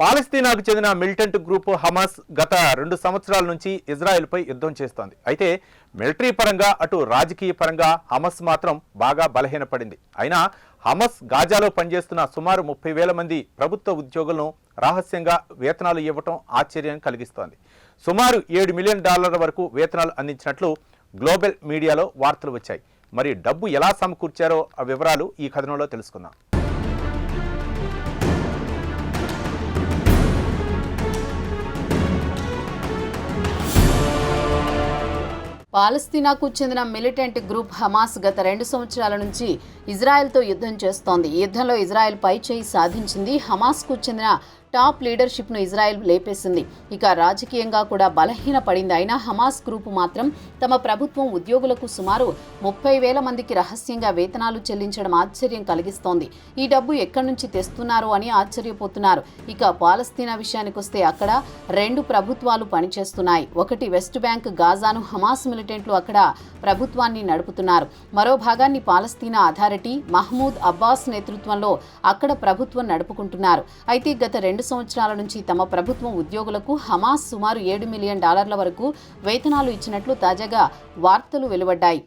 పాలస్తీనాకు చెందిన militant group Hamas గత రెండు సంవత్సరాల నుంచి ఇజ్రాయెల్పై యుద్ధం చేస్తోంది. అయితే మిలిటరీ పరంగా అటు రాజకీయ పరంగా హమస్ మాత్రం బాగా బలహీనపడింది. అయినా హమస్ గాజాలో పనిచేస్తున్న సుమారు ముప్పై వేల మంది ప్రభుత్వ ఉద్యోగులను రహస్యంగా వేతనాలు ఇవ్వటం ఆశ్చర్యం కలిగిస్తోంది. సుమారు ఏడు మిలియన్ డాలర్ల వరకు వేతనాలు అందించినట్లు గ్లోబల్ మీడియాలో వార్తలు వచ్చాయి. మరి డబ్బు ఎలా సమకూర్చారో ఆ వివరాలు ఈ కథనంలో తెలుసుకుందాం. పాలస్తీనాకు చెందిన మిలిటెంట్ గ్రూప్ హమాస్ గత రెండు సంవత్సరాల నుంచి ఇజ్రాయెల్తో యుద్ధం చేస్తోంది. యుద్ధంలో ఇజ్రాయెల్ పై చేయి సాధించింది. హమాస్కు చెందిన టాప్ లీడర్షిప్ను ఇజ్రాయెల్ లేపేసింది. ఇక రాజకీయంగా కూడా బలహీన పడింది అయినా హమాస్ గ్రూపు మాత్రం తమ ప్రభుత్వం ఉద్యోగులకు సుమారు ముప్పై వేల మందికి రహస్యంగా వేతనాలు చెల్లించడం ఆశ్చర్యం కలిగిస్తోంది. ఈ డబ్బు ఎక్కడి నుంచి తెస్తున్నారు అని ఆశ్చర్యపోతున్నారు. ఇక పాలస్తీనా విషయానికొస్తే అక్కడ రెండు ప్రభుత్వాలు పనిచేస్తున్నాయి. ఒకటి వెస్ట్ బ్యాంక్ గాజాను హమాస్ మిలిటెంట్లు అక్కడ ప్రభుత్వాన్ని నడుపుతున్నారు. మరో భాగాన్ని పాలస్తీనా అథారిటీ మహమూద్ అబ్బాస్ నేతృత్వంలో అక్కడ ప్రభుత్వం నడుపుకుంటున్నారు. అయితే గత రెండు సంవత్సరాల నుంచి తమ ప్రభుత్వం ఉద్యోగులకు హమాస్ సుమారు ఏడు మిలియన్ డాలర్ల వరకు వేతనాలు ఇచ్చినట్లు తాజాగా వార్తలు వెలువడ్డాయి.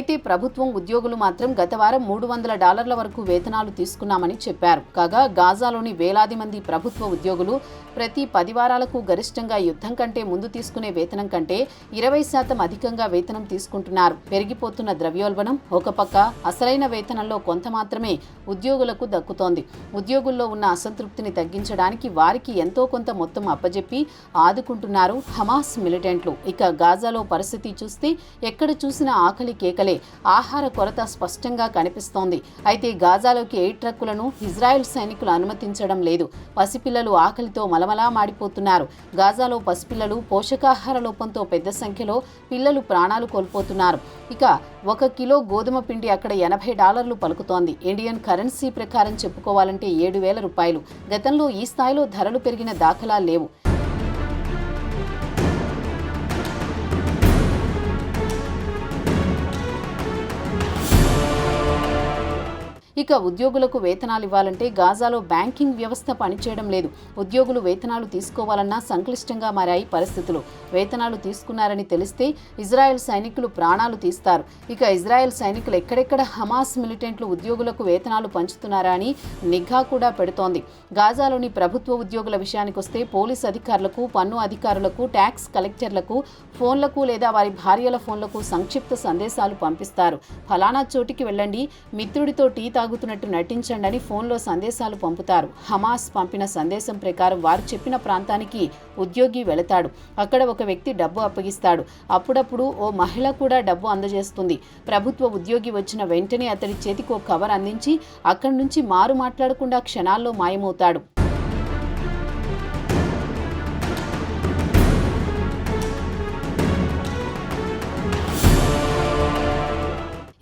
అయితే ప్రభుత్వం ఉద్యోగులు మాత్రం గత వారం మూడు వందల డాలర్ల వరకు వేతనాలు తీసుకున్నామని చెప్పారు. కాగా గాజాలోని వేలాది మంది ప్రభుత్వ ఉద్యోగులు ప్రతి పది వారాలకు గరిష్టంగా యుద్ధం కంటే ముందు తీసుకునే వేతనం కంటే ఇరవై శాతం అధికంగా వేతనం తీసుకుంటున్నారు. పెరిగిపోతున్న ద్రవ్యోల్బణం ఒక పక్క అసలైన వేతనంలో కొంత మాత్రమే ఉద్యోగులకు దక్కుతోంది. ఉద్యోగుల్లో ఉన్న అసంతృప్తిని తగ్గించడానికి వారికి ఎంతో కొంత మొత్తం అప్పజెప్పి ఆదుకుంటున్నారు హమాస్ మిలిటెంట్లు. ఇక గాజాలో పరిస్థితి చూస్తే ఎక్కడ చూసినా ఆకలి కేకలే ఆహార కొరత స్పష్టంగా కనిపిస్తోంది. అయితే గాజాలోకి ఎయిర్ ట్రక్కులను ఇజ్రాయెల్ సైనికులు అనుమతించడం లేదు. పసిపిల్లలు ఆకలితో మలమలా మాడిపోతున్నారు. గాజాలో పసిపిల్లలు పోషకాహార లోపంతో పెద్ద సంఖ్యలో పిల్లలు ప్రాణాలు కోల్పోతున్నారు. ఇక ఒక కిలో గోధుమ పిండి అక్కడ ఎనభై డాలర్లు పలుకుతోంది. ఇండియన్ కరెన్సీ ప్రకారం చెప్పుకోవాలంటే ఏడు వేల రూపాయలు. గతంలో ఈ స్థాయిలో ధరలు పెరిగిన దాఖలా లేవు. ఇక ఉద్యోగులకు వేతనాలు ఇవ్వాలంటే గాజాలో బ్యాంకింగ్ వ్యవస్థ పనిచేయడం లేదు. ఉద్యోగులు వేతనాలు తీసుకోవాలన్నా సంక్లిష్టంగా మారాయి పరిస్థితులు. వేతనాలు తీసుకున్నారని తెలిస్తే ఇజ్రాయెల్ సైనికులు ప్రాణాలు తీస్తారు. ఇక ఇజ్రాయెల్ సైనికులు ఎక్కడెక్కడ హమాస్ మిలిటెంట్లు ఉద్యోగులకు వేతనాలు పంచుతున్నారా అని నిఘా కూడా పెడుతోంది. గాజాలోని ప్రభుత్వ ఉద్యోగుల విషయానికొస్తే పోలీస్ అధికారులకు పన్ను అధికారులకు ట్యాక్స్ కలెక్టర్లకు ఫోన్లకు లేదా వారి భార్యల ఫోన్లకు సంక్షిప్త సందేశాలు పంపిస్తారు. ఫలానా చోటికి వెళ్ళండి. మిత్రుడితో టీ సాగుతున్నట్టు నటించండి అని ఫోన్లో సందేశాలు పంపుతారు. హమాస్ పంపిన సందేశం ప్రకారం వారు చెప్పిన ప్రాంతానికి ఉద్యోగి వెళతాడు. అక్కడ ఒక వ్యక్తి డబ్బు అప్పగిస్తాడు. అప్పుడప్పుడు ఓ మహిళ కూడా డబ్బు అందజేస్తుంది. ప్రభుత్వ ఉద్యోగి వచ్చిన వెంటనే అతడి చేతికి ఓ కవర్ అందించి అక్కడి నుంచి మారు మాట్లాడకుండా క్షణాల్లో మాయమవుతాడు.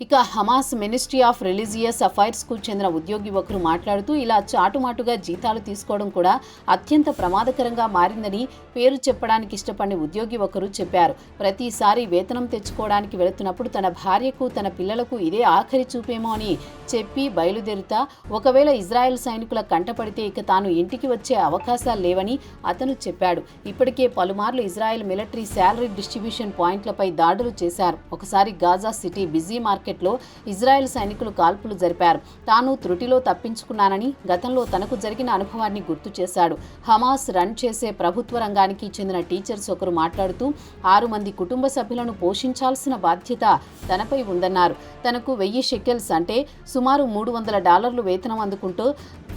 ఇక హమాస్ మినిస్ట్రీ ఆఫ్ రిలీజియస్ అఫైర్స్కు చెందిన ఉద్యోగి ఒకరు మాట్లాడుతూ ఇలా చాటుమాటుగా జీతాలు తీసుకోవడం కూడా అత్యంత ప్రమాదకరంగా మారిందని పేరు చెప్పడానికి ఇష్టపడిన ఉద్యోగి ఒకరు చెప్పారు. ప్రతిసారి వేతనం తెచ్చుకోవడానికి వెళుతున్నప్పుడు తన భార్యకు తన పిల్లలకు ఇదే ఆఖరి చూపేమో అని చెప్పి బయలుదేరుతా ఒకవేళ ఇజ్రాయెల్ సైనికుల కంటపడితే ఇక తాను ఇంటికి వచ్చే అవకాశాలు లేవని అతను చెప్పాడు. ఇప్పటికే పలుమార్లు ఇజ్రాయెల్ మిలిటరీ శాలరీ డిస్ట్రిబ్యూషన్ పాయింట్లపై దాడులు చేశారు. ఒకసారి గాజా సిటీ బిజీ మార్కెట్ మార్కెట్లో ఇజ్రాయెల్ సైనికులు కాల్పులు జరిపారు. తాను త్రుటిలో తప్పించుకున్నానని గతంలో తనకు జరిగిన అనుభవాన్ని గుర్తు చేశాడు. హమాస్ రన్ చేసే ప్రభుత్వ రంగానికి చెందిన టీచర్స్ ఒకరు మాట్లాడుతూ ఆరు మంది కుటుంబ సభ్యులను పోషించాల్సిన బాధ్యత తనపై ఉందన్నారు. తనకు వెయ్యి షెకెల్స్ అంటే సుమారు మూడు వందల డాలర్లు వేతనం అందుకుంటూ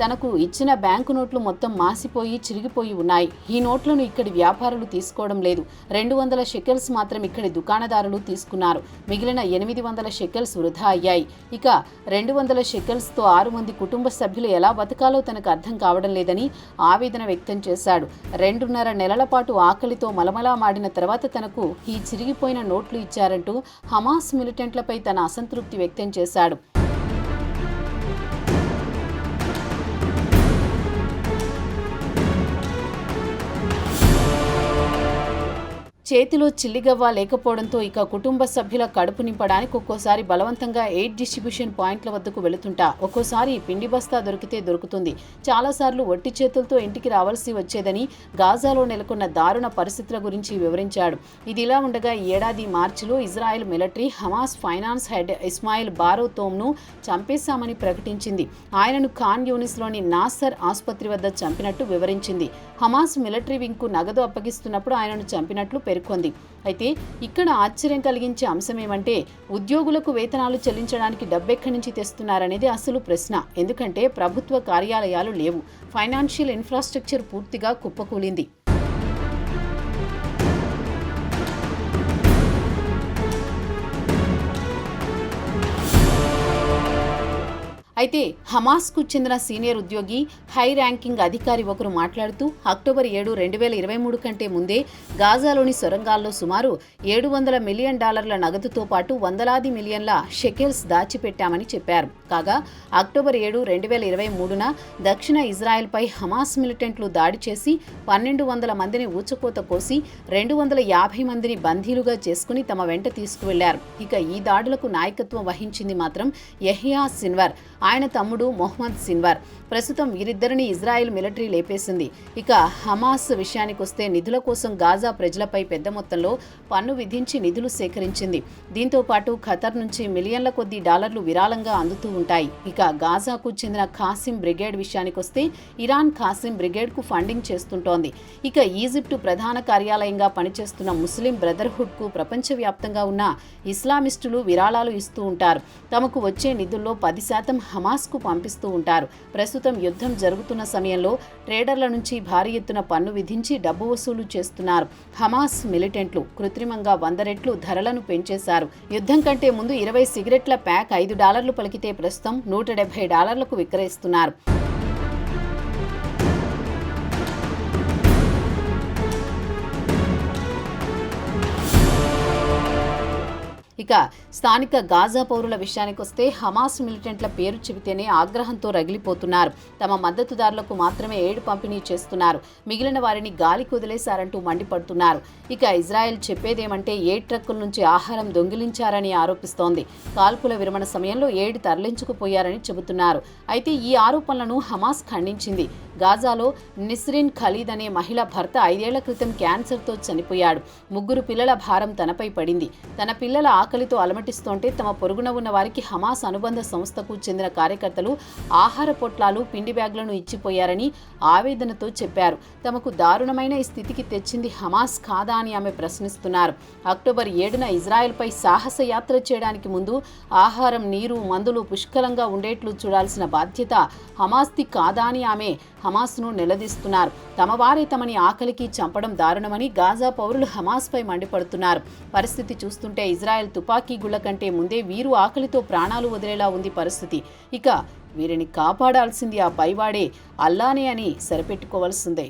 తనకు ఇచ్చిన బ్యాంకు నోట్లు మొత్తం మాసిపోయి చిరిగిపోయి ఉన్నాయి. ఈ నోట్లను ఇక్కడి వ్యాపారులు తీసుకోవడం లేదు. రెండు వందల షెకెల్స్ మాత్రం ఇక్కడి దుకాణదారులు తీసుకున్నారు. మిగిలిన ఎనిమిది వందల షెకెల్స్ వృధా అయ్యాయి. ఇక రెండు వందల షెకెల్స్తో ఆరు మంది కుటుంబ సభ్యులు ఎలా బతకాలో తనకు అర్థం కావడం లేదని ఆవేదన వ్యక్తం చేశాడు. రెండున్నర నెలల పాటు ఆకలితో మలమలా మాడిన తర్వాత తనకు ఈ చిరిగిపోయిన నోట్లు ఇచ్చారంటూ హమాస్ మిలిటెంట్లపై తన అసంతృప్తి వ్యక్తం చేశాడు. చేతిలో చిల్లిగవ్వ లేకపోవడంతో ఇక కుటుంబ సభ్యుల కడుపు నింపడానికి ఒక్కోసారి బలవంతంగా ఎయిడ్ డిస్ట్రిబ్యూషన్ పాయింట్ల వద్దకు వెళుతుంటా. ఒక్కోసారి పిండి బస్తా దొరికితే దొరుకుతుంది. చాలాసార్లు ఒట్టి చేతులతో ఇంటికి రావాల్సి వచ్చేదని గాజాలో నెలకొన్న దారుణ పరిస్థితుల గురించి వివరించాడు. ఇదిలా ఉండగా ఈ ఏడాది మార్చిలో Israel military Hamas finance head Ismail borrow తోమ్ను చంపేశామని ప్రకటించింది. ఆయనను ఖాన్ యూనిస్లోని నాసర్ ఆసుపత్రి వద్ద చంపినట్టు వివరించింది. హమాస్ మిలిటరీ వింగ్కు నగదు అప్పగిస్తున్నప్పుడు ఆయనను చంపినట్లు పేర్కొంది. అయితే ఇక్కడ ఆశ్చర్యం కలిగించే అంశం ఏమంటే ఉద్యోగులకు వేతనాలు చెల్లించడానికి డబ్బెక్కడి నుంచి తెస్తున్నారనేది అసలు ప్రశ్న. ఎందుకంటే ప్రభుత్వ కార్యాలయాలు లేవు. ఫైనాన్షియల్ ఇన్ఫ్రాస్ట్రక్చర్ పూర్తిగా కుప్పకూలింది. అయితే హమాస్కు చెందిన సీనియర్ ఉద్యోగి హై ర్యాంకింగ్ అధికారి ఒకరు మాట్లాడుతూ అక్టోబర్ ఏడు రెండు వేల ఇరవై మూడు కంటే ముందే గాజాలోని సొరంగాల్లో సుమారు ఏడు వందల మిలియన్ డాలర్ల నగదుతో పాటు వందలాది మిలియన్ల షెకెల్స్ దాచిపెట్టామని చెప్పారు. కాగా అక్టోబర్ ఏడు రెండు వేల ఇరవై మూడున దక్షిణ ఇజ్రాయెల్పై హమాస్ మిలిటెంట్లు దాడి చేసి పన్నెండు వందల మందిని ఊచకోత కోసి రెండు వందల యాభై మందిని బందీలుగా చేసుకుని తమ వెంట తీసుకువెళ్ళారు. ఇక ఈ దాడులకు నాయకత్వం వహించింది మాత్రం యహియా సిన్వర్. ఆయన తమ్ముడు మొహమ్మద్ సిన్వర్. ప్రస్తుతం వీరిద్దరిని ఇజ్రాయెల్ మిలిటరీ లేపేసింది. ఇక హమాస్ విషయానికొస్తే నిధుల కోసం గాజా ప్రజలపై పెద్ద మొత్తంలో పన్ను విధించి నిధులు సేకరించింది. దీంతో పాటు ఖతర్ నుంచి మిలియన్ల కొద్ది డాలర్లు విరాళంగా అందుతూ ఉంటాయి. ఇక గాజాకు చెందిన ఖాసిం బ్రిగేడ్ విషయానికొస్తే ఇరాన్ ఖాసిం బ్రిగేడ్కు ఫండింగ్ చేస్తుంటోంది. ఇక ఈజిప్టు ప్రధాన కార్యాలయంగా పనిచేస్తున్న ముస్లిం బ్రదర్హుడ్కు ప్రపంచవ్యాప్తంగా ఉన్న ఇస్లామిస్టులు విరాళాలు ఇస్తూ ఉంటారు. తమకు వచ్చే నిధుల్లో పది శాతం హమాస్కు పంపిస్తూ ఉంటారు. ప్రస్తుతం యుద్ధం జరుగుతున్న సమయంలో ట్రేడర్ల నుంచి భారీ ఎత్తున పన్ను విధించి డబ్బు వసూలు చేస్తున్నారు. హమాస్ మిలిటెంట్లు కృత్రిమంగా వంద రెట్లు ధరలను పెంచేశారు. యుద్ధం కంటే ముందు ఇరవై సిగరెట్ల ప్యాక్ ఐదు డాలర్లు పలికితే ప్రస్తుతం నూట డెబ్బై డాలర్లకు విక్రయిస్తున్నారు. ఇక స్థానిక గాజా పౌరుల విషయానికొస్తే హమాస్ మిలిటెంట్ల పేరు చెబితేనే ఆగ్రహంతో రగిలిపోతున్నారు. తమ మద్దతుదారులకు మాత్రమే ఏడు పంపిణీ చేస్తున్నారు. మిగిలిన వారిని గాలికి వదిలేశారంటూ మండిపడుతున్నారు. ఇక ఇజ్రాయెల్ చెప్పేదేమంటే ఏడు ట్రక్కుల నుంచి ఆహారం దొంగిలించారని ఆరోపిస్తోంది. కాల్పుల విరమణ సమయంలో ఏడు తరలించుకుపోయారని చెబుతున్నారు. అయితే ఈ ఆరోపణలను హమాస్ ఖండించింది. గాజాలో నిస్రిన్ ఖలీద్ అనే మహిళ భర్త ఐదేళ్ళ క్రితం క్యాన్సర్తో చనిపోయాడు. ముగ్గురు పిల్లల భారం తనపై పడింది. తన పిల్లల ఆకలితో అలమటిస్తుంటే తమ పొరుగున ఉన్న వారికి హమాస్ అనుబంధ సంస్థకు చెందిన కార్యకర్తలు ఆహార పొట్లాలు పిండి బ్యాగులను ఇచ్చిపోయారని ఆవేదనతో చెప్పారు. తమకు దారుణమైన ఈ స్థితికి తెచ్చింది హమాస్ కాదా అని ఆమె ప్రశ్నిస్తున్నారు. అక్టోబర్ ఏడున ఇజ్రాయెల్పై సాహస యాత్ర చేయడానికి ముందు ఆహారం నీరు మందులు పుష్కలంగా ఉండేట్లు చూడాల్సిన బాధ్యత హమాస్ది కాదా అని ఆమె హమాస్ను నిలదీస్తున్నారు. తమ వారే తమని ఆకలికి చంపడం దారుణమని గాజా పౌరులు హమాస్పై మండిపడుతున్నారు. పరిస్థితి చూస్తుంటే ఇజ్రాయెల్ తుపాకీ గుళ్ళ కంటే ముందే వీరు ఆకలితో ప్రాణాలు వదిలేలా ఉంది పరిస్థితి. ఇక వీరిని కాపాడాల్సింది ఆ పైవాడే. అల్లానే అని సరిపెట్టుకోవాల్సిందే.